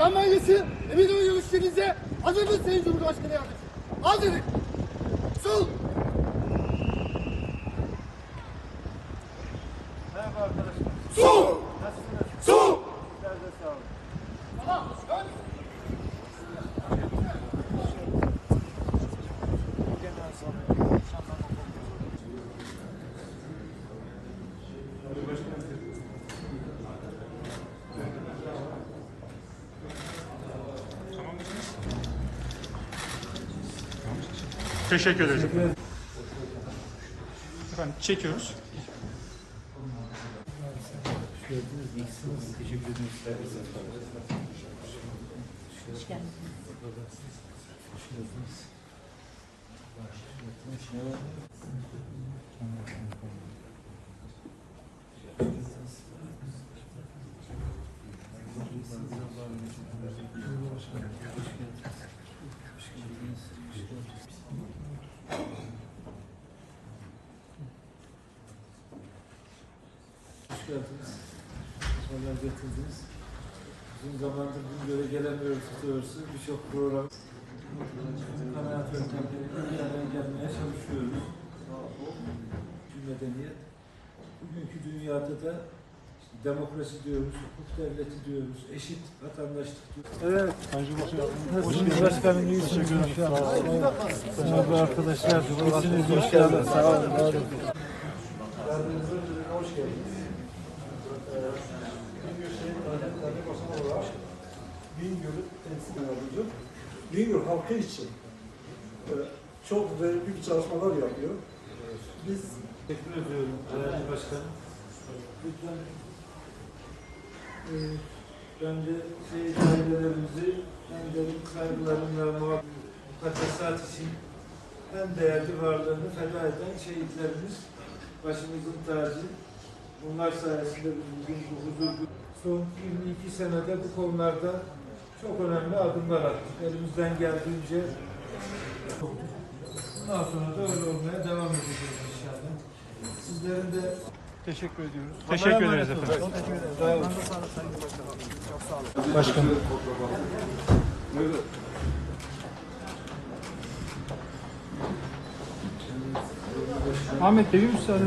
kampanyası Eminönü görüşlerinize hazır mısınız Sayın Cumhurbaşkanı Yardımcısı? Hazırız. Sol. Merhaba arkadaşlar. Sol. Nasılsınız? Sol. Sizler de sağ olun. Teşekkür ederiz. Efendim çekiyoruz. Hoş geldiniz. Sefalar getirdiniz. Uzun zamandır Güngör'e gelemiyoruz doğrusu. Birçok program kanaat önlemleriyle bir araya gelmeye çalışıyoruz. Bir medeniyet. Bugünkü dünyada da işte demokrasi diyoruz, hukuk devleti diyoruz, eşit vatandaşlık diyoruz. Evet. Nasılsınız başkanım? İyi teşekkür ederim. Sağ olun. Merhaba arkadaşlar. Hepiniz hoş geldiniz. Sağ olun. var olun. Hoş geldiniz. Bingöl Şehir Tarihleri Basan olarak Bingöl'ü temsil ediyor. Bingöl halkı için e, çok verimli çalışmalar yapıyor. Biz Teşekkür ediyorum değerli başkanım. Lütfen e, bence şehit ailelerimizi en derin saygılarımla muhabbet için en değerli varlığını feda eden şehitlerimiz başımızın tacı. Bunlar sayesinde bugün bu huzur son 22 senede bu konularda çok önemli adımlar attık. Elimizden geldiğince Bundan sonra da öyle olmaya devam edeceğiz inşallah. Sizlerin de Teşekkür ediyoruz. Teşekkür ederiz efendim. Başkanım. Ahmet Bey müsaade.